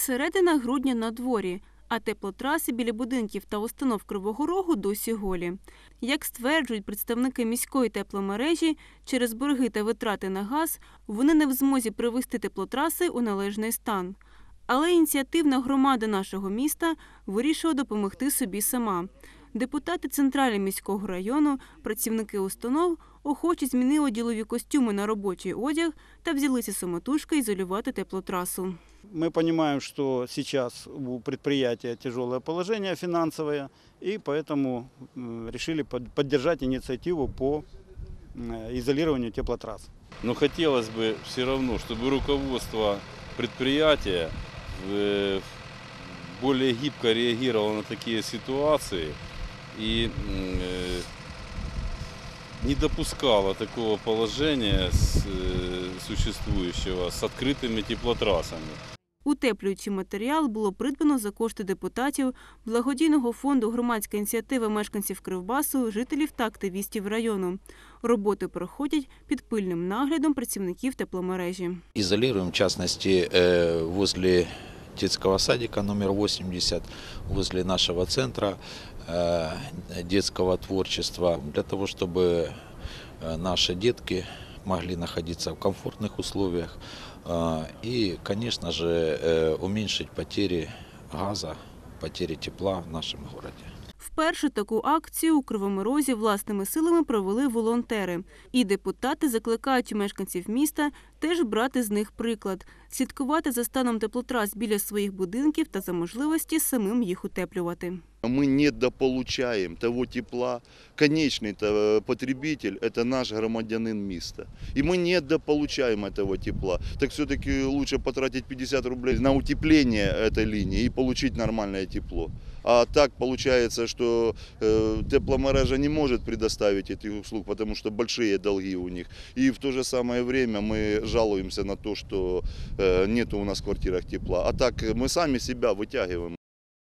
Середина грудня на дворі, а теплотраси біля будинків та установ Кривого Рогу досі голі. Як стверджують представники міської тепломережі, через борги та витрати на газ вони не в змозі привести теплотраси у належний стан. Але ініціативна громада нашого міста вирішила допомогти собі сама. Депутати Центрального міського району, працівники установ охоче змінили ділові костюми на робочий одяг та взялися самотужки ізолювати теплотрасу. Мы понимаем, что сейчас у предприятия тяжелое положение финансовое, и поэтому решили под- поддержать инициативу по изолированию теплотрасс. Но хотелось бы все равно, чтобы руководство предприятия э, более гибко реагировало на такие ситуации и э, не допускало такого положения с, э, существующего с открытыми теплотрассами. Утеплюючий матеріал було придбано за кошти депутатів благодійного фонду громадська ініціатива мешканців Кривбасу, жителів та активістів району. Роботи проходять під пильним наглядом працівників тепломережі. Изолируем, в частности, э, возле детского садика номер 80, возле нашего центра э, детского творчества, для того, чтобы э, наши детки могли находиться в комфортных условиях э, и, конечно же, э, уменьшить потери газа, потери тепла в нашем городе. Вперше таку акцію у Кривому Розі власними силами провели волонтери. І депутати закликають мешканців міста теж брати з них приклад, слідкувати за станом теплотрас біля своїх будинків та за можливості самим їх утеплювати. Мы недополучаем того тепла. Конечный -то потребитель – это наш громадянин места. И мы недополучаем этого тепла. Так все-таки лучше потратить 50 рублей на утепление этой линии и получить нормальное тепло. А так получается, что э, тепломережа не может предоставить этих услуг, потому что большие долги у них. И в то же самое время мы жалуемся на то, что э, нет у нас в квартирах тепла. А так мы сами себя вытягиваем.